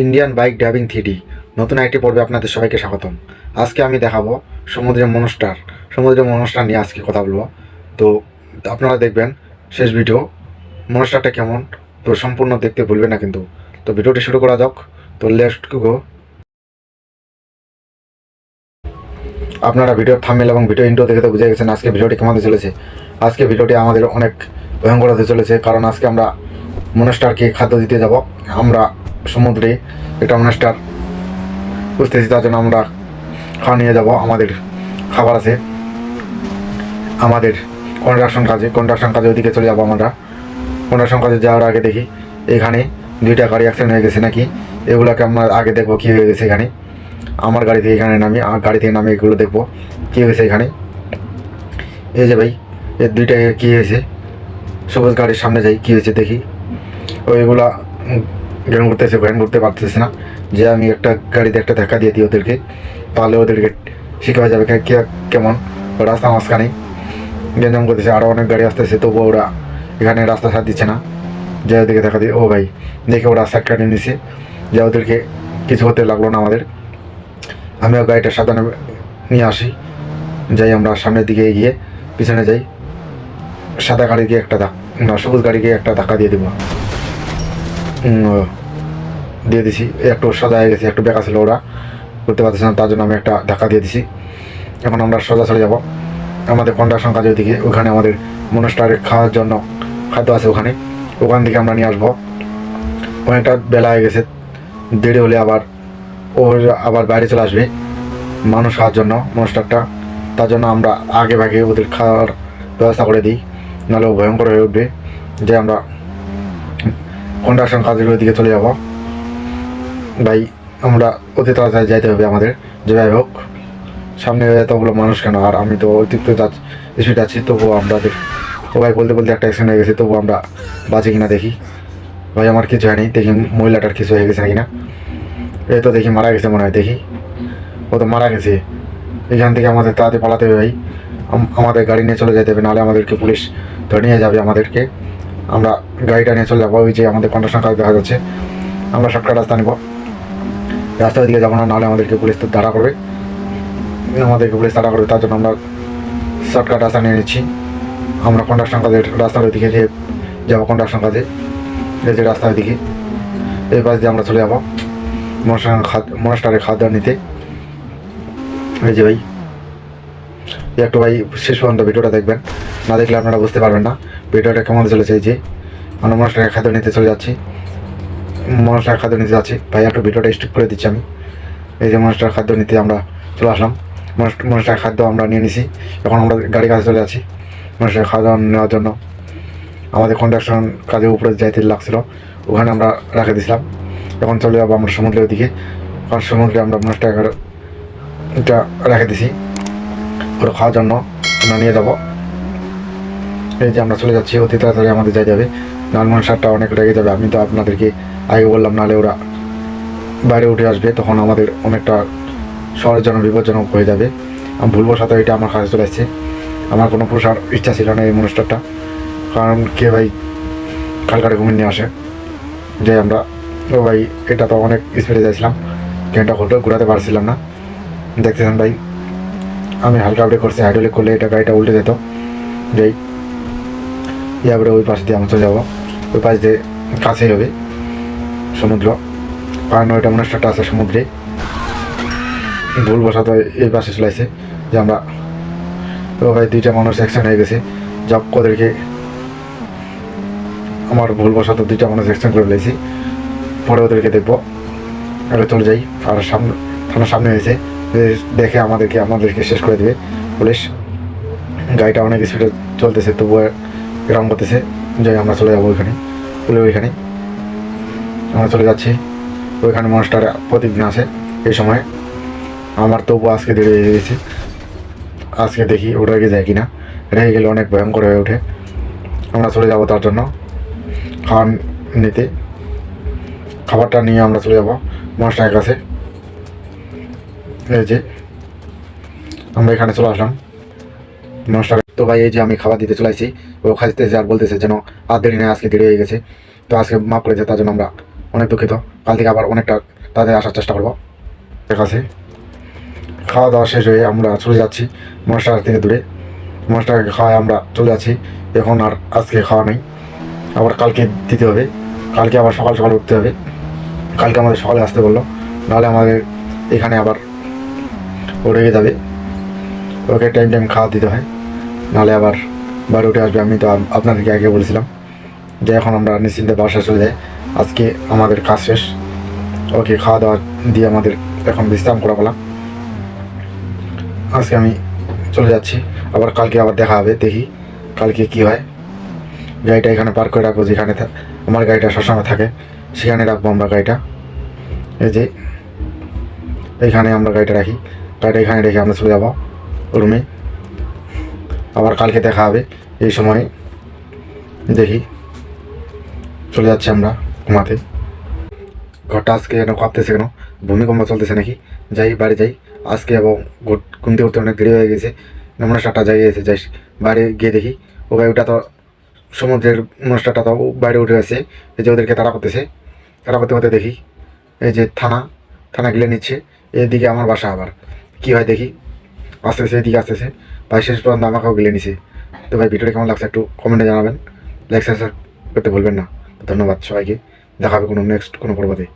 Indian bike driving three D নতুন একটি পর্বে আপনাদের সবাইকে স্বাগতম। আজকে আমি দেখাবো সমুদ্রের মনস্টার। সমুদ্রের মনস্টার নিয়ে আজকে কথা বলব। তো আপনারা দেখবেন, শেষ ভিডিও মনস্টারটা কেমন? তো সম্পূর্ণ দেখতে ভুলবেন না কিন্তু। তো ভিডিওটি শুরু করা যাক। তো লেটস গো আপনারা ভিডিও থামেল এবং ভিডিও ইন্টো দেখে তো বুঝে গেছেন আজকে ভিডিওটি কেমন চলেছে। আজকে ভিডিওটি আমাদের অনেক ভয়ঙ্কর হতে চলেছে। কারণ আজকে আমরা মনস্টারকে খাদ্য দিতে যাব। আমরা সমুদ্রে একটা মনস্টার বুঝতেছি তার জন্য আমরা খাওয়া নিয়ে যাব। আমাদের খাবার আছে, আমাদের কন্ট্রাকশন কাজে কন্ট্রাকশন কাজে ওইদিকে চলে যাব আমরা। কন্ট্রাকশন কাজে যাওয়ার আগে দেখি, এখানে দুইটা গাড়ি অ্যাক্সিডেন্ট হয়ে গেছে নাকি? এগুলোকে আমরা আগে দেখব কী হয়ে গেছে এখানে। আমার গাড়ি থেকে এখানে নামি, আর গাড়ি থেকে নামে এগুলো দেখব কী হয়েছে এখানে। এই যে ভাই এর দুইটা কী হয়েছে? সবুজ গাড়ির সামনে যাই, কী হয়েছে দেখি। ওইগুলা গ্যান করতেছে গ্যান করতে পারতেছে না। যে আমি একটা গাড়িতে একটা ধাক্কা দিয়ে দিই ওদেরকে, তাহলে ওদেরকে শিখা যাবে কেমন। রাস্তা মাঝখানে গ্যাঞ্জাম করতেছে আরও অনেক গাড়ি আসতেছে তবুও ওরা এখানে রাস্তা সাথ দিচ্ছে না। যে ওদেরকে দেখা দিয়ে, ও ভাই, দেখে ওরা সাইড কাটিয়ে নিছে। যে ওদেরকে কিছু হতে লাগল না আমাদের। আমিও গাড়িটা সাবধানে নিয়ে আসি। যাই আমরা সামনের দিকে এগিয়ে পিছনে যাই। সাদা গাড়িকে একটা ধাক না, সবুজ গাড়িকে একটা ধাক্কা দিয়ে দেবো। দিয়ে দিছি। একটু সোজা হয়ে গেছে, একটু বেকা ছিল ওরা। করতে পারতেছে না তার জন্য আমি একটা ধাক্কা দিয়ে দিছি। এখন আমরা সোজা চলে যাব। আমাদের কন্ট্রাকশন কাজের দিকে ওখানে আমাদের মনস্টারে খাওয়ার জন্য খাদ্য আছে ওখানে। ওখান থেকে আমরা নিয়ে আসব। অনেকটা বেলা হয়ে গেছে, দেরি হলে আবার ও আবার বাইরে চলে আসবে মানুষ খাওয়ার জন্য, মনস্টারটা। তার জন্য আমরা আগে ভাগে ওদের খাওয়ার ব্যবস্থা করে দিই। নাহলে ভয়ঙ্কর হয়ে উঠবে। যে আমরা কন্ট্রাকশন কাজের ওইদিকে চলে যাব। ভাই, আমরা অতি তাড়াতাড়ি যাইতে হবে আমাদের। যেভাবে হোক, সামনে এতগুলো মানুষ কেন? আর আমি তো অতিরিক্ত স্পিড আছি, তবুও আমাদের ও ভাই বলতে বলতে একটা অ্যাক্সিডেন্ট হয়ে গেছে, তবুও আমরা বাঁচি কিনা দেখি। ভাই, আমার কিছু হয়নি, দেখি মহিলাটার কিছু হয়ে গেছে নাকি না এই তো দেখি মারা গেছে মনে হয়, দেখি। ও তো মারা গেছে। এখান থেকে আমাদের তাড়াতাড়ি পালাতে হবে ভাই। আমাদের গাড়ি নিয়ে চলে যেতে হবে, নাহলে আমাদেরকে পুলিশ ধরে নিয়ে যাবে আমাদেরকে। আমরা গাড়িটা নিয়ে চলে যাব। ওই যে আমাদের কন্ট্রাকশন কাজ দেখা যাচ্ছে। আমরা শর্টকাট রাস্তা নেব। রাস্তার দিকে যাব না, নাহলে আমাদেরকে পুলিশ দাঁড়া করবে। আমাদেরকে পুলিশ তাড়া করবে, তার জন্য আমরা শর্টকাট রাস্তা নিয়ে নিচ্ছি। আমরা কন্ট্রাকশন কাজের রাস্তার ওইদিকে দিয়ে যাব কন্ট্রাকশন কাজে। এই যে রাস্তার দিকে এই পাশ দিয়ে আমরা চলে যাব। মনস্টার মনস্টারের খাদ্য নিতে। এই যে ভাই। একটু ভাই শেষ পর্যন্ত ভিডিওটা দেখবেন। না দেখলে আপনারা বুঝতে পারবেন না। ভিডিওটা কেমন চলেছে যে আমরা মনস্টারের খাদ্য নিতে চলে যাচ্ছি। মনস্টার খাদ্য নিতে যাচ্ছি। ভাই, একটু ভিডিওটা স্টিক করে দিচ্ছি আমি। এই যে মনস্টার খাদ্য নিতে আমরা চলে আসলাম। মনস্টার খাদ্য আমরা নিয়ে নিছি। এখন আমরা গাড়ি কাছে চলে যাচ্ছি। মনস্টার খাদ্য নেওয়ার জন্য আমাদের কন্ট্রাকশন কাজের উপরে যাইতে লাগছিল। ওখানে আমরা রেখে দিয়েছিলাম এখন চলে যাব আমরা সমুদ্রের দিকে। কারণ সমুদ্রে আমরা মনস্টার এটা রেখে দিছি। ওটা খাওয়ার জন্য আমরা নিয়ে যাব। এই যে আমরা চলে যাচ্ছি, অতি তাড়াতাড়ি আমাদের যাইতে হবে লালমোহন সারটা অনেক রেগে যাবে, আমি তো আপনাদেরকে আগে বললাম, নাহলে ওরা বাইরে উঠে আসবে, তখন আমাদের অনেকটা শহরের জন্য বিপজ্জনক হয়ে যাবে। আমি সাথে এটা আমার কাছে চলে এসেছে আমার কোনো পোষার ইচ্ছা ছিল না এই মনস্টারটা কারণ কে ভাই কালকারে ঘুমিয়ে নিয়ে আসে? যে আমরা, ও ভাই, এটা তো অনেক স্পিডে যাইছিলাম। ট্রেনটা হলো ঘোরাতে পারছিলাম না। দেখতেছেন ভাই আমি হালকা আপডেট করছি হাইড্রোলিক করলে এটা গাড়িটা উল্টে যেত। যাই ইয়ারপরে ওই পাশ দিয়ে আমরা চলে যাব। ওই পাশ দিয়ে কাছেই হবে সমুদ্র। কারণ ওইটা মনস্টারটা আছে সমুদ্রে। ভুলবশত এই পাশে চলে আসে, যে আমরা ভাই দুইটা মানুষ অ্যাক্সিডেন্ট হয়ে গেছে। যা ওদেরকে আমার ভুলবশত দুইটা মানুষ অ্যাক্সিডেন্ট করে ফেলেছি। পরে ওদেরকে দেখব। আগে চলে যাই, আর সামনে থানার সামনে হয়েছে। দেখে আমাদেরকে আমাদেরকে শেষ করে দেবে। পুলিশ, গাড়িটা অনেক স্পিডে চলতেছে, তবুও এরকম করতেছে। যাই, আমরা চলে যাব ওইখানে। পুলে ওইখানে। আমরা চলে যাচ্ছি। ওইখানে মানুষটার প্রতিদিন আসে। এই সময় আমার তবু আজকে দেরি হয়ে গেছে। আজকে দেখি ওটা রেগে যায় কিনা। রেগে গেলে অনেক ভয়ঙ্কর হয়ে ওঠে। আমরা চলে যাব তার জন্য। খাওয়ার নিতে। খাবারটা নিয়ে আমরা চলে যাব। মাস্টারের কাছে। যে আমরা এখানে চলে আসলাম। মাস্টার তো ভাই, এই যে আমি খাবার দিতে চলে আসছি, ও খাইতেছে আর বলতেছে যেন আর দেরি নেই আজকে দেরি হয়ে গেছে। তো আজকে মাফ করেছে তার জন্য আমরা অনেক দুঃখিত। কাল থেকে আবার অনেকটা তাদের আসার চেষ্টা করব। ঠিক আছে। খাওয়া দাওয়া শেষ হয়ে আমরা চলে যাচ্ছি মনস্টার থেকে দূরে। মনস্টারকে খাওয়ায় আমরা চলে যাচ্ছি। এখন আর আজকে খাওয়া নেই। আবার কালকে দিতে হবে। কালকে আবার সকাল সকাল উঠতে হবে। কালকে আমাদের সকালে আসতে বলল। নাহলে আমাদের এখানে আবার রেগে যাবে। ওকে টাইম টাইম খাওয়া দিতে হয়। নাহলে আবার বাড়ি উঠে আসবে। আমি তো আপনাদেরকে আগে বলেছিলাম যে এখন আমরা নিশ্চিন্তে বাসায় চলে যাই। আজকে আমাদের কাজ শেষ। ওকে খাওয়া দাওয়া দিয়ে আমাদের এখন বিশ্রাম করা বলা। আজকে আমি চলে যাচ্ছি। আবার কালকে আবার দেখা হবে, দেখি কালকে কি হয়। গাড়িটা এখানে পার্ক করে রাখব যেখানে আমার গাড়িটা সবসময় থাকে। সেখানে রাখব আমরা গাড়িটা। এই যে, এইখানে আমরা গাড়িটা রাখি। গাড়িটা এখানে রেখে আমরা চলে যাব রুমে। আবার কালকে দেখা হবে। এই সময় দেখি। চলে যাচ্ছি আমরা ঘুমাতে। ঘরটা আজকে যেন কাঁপতেছে কেন? ভূমিকম্প চলতেছে নাকি? যাই, বাড়ি যাই। আজকে এবং ঘুমতে উঠতে অনেক দেরি হয়ে গেছে। অনুষ্ঠানটা যাই গেছে। যাই, বাড়ি গিয়ে দেখি। ও ভাই, ওটা তো সমুদ্রের অনুষ্ঠানটা তো বাইরে উঠে গেছে। এই যে ওদেরকে তাড়া করতেছে। তাড়া করতে করতে দেখি। এই যে থানা থানা গিলে নিচ্ছে। এদিকে আমার বাসা আবার। কি হয় দেখি। আস্তে আস্তে এদিকে আসে ভাই শেষ পর্যন্ত আমাকেও গেলে নিছে। তো ভাই, ভিডিওটা কেমন লাগছে একটু কমেন্টে জানাবেন। লাইক সাবস্ক্রাইব করতে ভুলবেন না। ধন্যবাদ সবাইকে। দেখাবে কোনো নেক্সট কোনো পর্বতে।